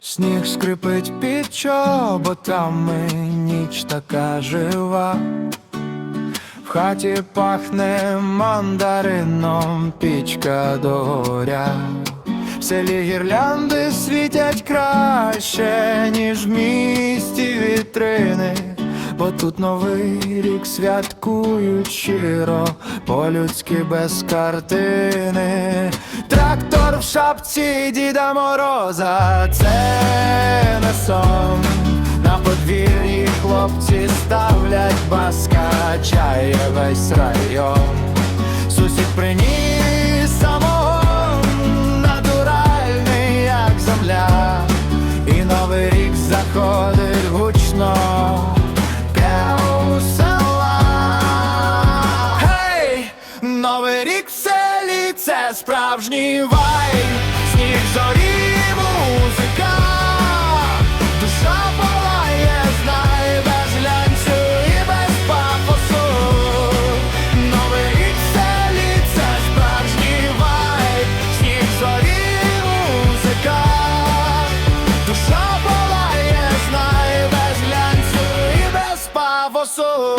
Сніг скрипить під чоботами, ніч така жива. В хаті пахне мандарином, пічка догоря. В селі гірлянди світять краще, ніж в місті вітрини. Бо тут новий рік святкують щиро, по-людськи без картини. Шапці Діда Мороза, це не сон. На подвір'ї хлопці ставлять баска, чає весь район. Сусід приніс самогон, натуральний, як земля, і новий рік заходить гучно. Новий рік в селі це справжній сніг зорі, музика, душа палає, знай без глянцю і без пафосу. Новий рік селі це справжній сніг зорі, музика, душа палає, знай без глянцю і без пафосу.